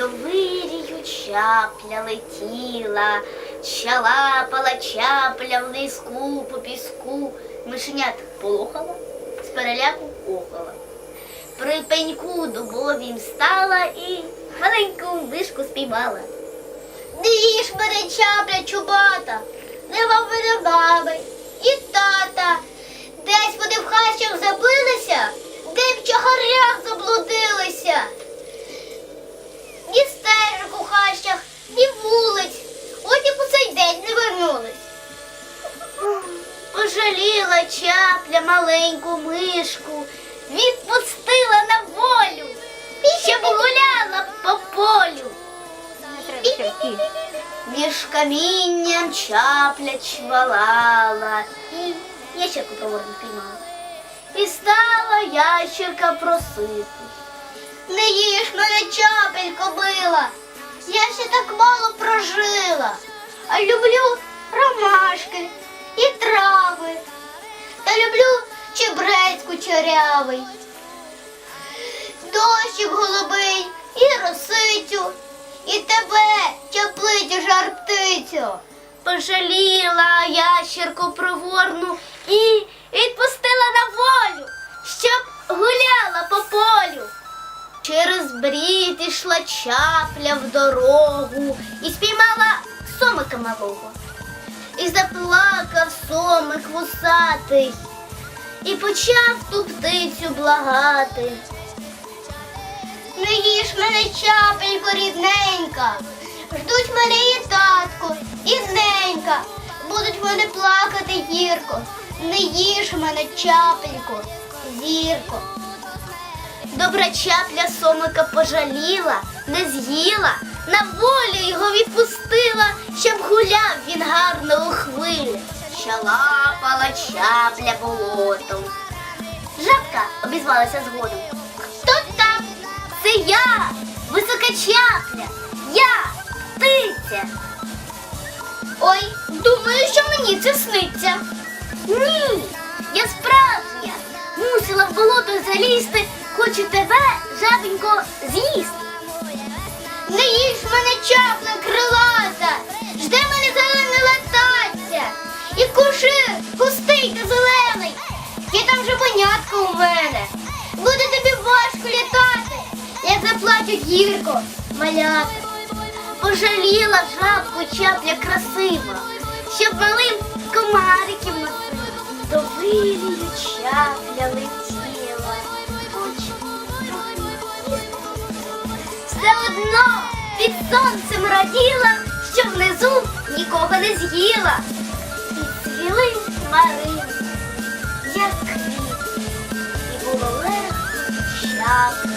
до вирію чапля летіла, чалапала чапля в лиску по піску, мишенят полохала, з переляку охала. При пеньку дубовім стала і маленьку мишку спіймала. Дивіш мене чапля чубата, нема мене мами і тата. Десь вони в хащах забилися, Пожаліла чапля маленьку мишку, відпустила на волю, щоб гуляла по полю. Між камінням чапля чвалала і ящерку проворно піймала. І стала ящерка просити. Не їж мене чапелько била, я ще так мало прожила, а люблю ромашки і трави, та люблю чебрець кучерявий, дощик голубий і росицю, і тебе, чаплицю жар птицю. Пожаліла ящерку проворну і відпустила на волю, щоб гуляла по полю. Через брід ішла чапля в дорогу і спіймала сомика малого. І заплакав сомик вусатий, і почав ту птицю благати. Не їж мене чапелько рідненька, ждуть мене і татко, і ненька, будуть мене плакати гірко. Не їж мене чапелько, зірко. Добра чапля сомика пожаліла, не з'їла, на волю його відпустила, щоб гуляв він гарно у хвилі. Щалапала чапля болотом. Жабка обізвалася згодом. Хто там? Це я, висока чапля, я, птиця. Ой, думаю, що мені це сниться. Ні, я справжня. Мусила в болото залізти, хочу тебе, жабенько, з'їсти. Чапля крилата, жде мене зелене латаття. І куши густий та зелений. Є там же понятко у мене. Буде тобі важко літати, як заплачуть гірко, маляти. Пожаліла жабку чапля красива, щоб малим комариків носила. До вирію чапля летіла. Все одно під сонцем раділа, що внизу нікого не з'їла. І цвіли хмарини, як квіт, і було легко чапля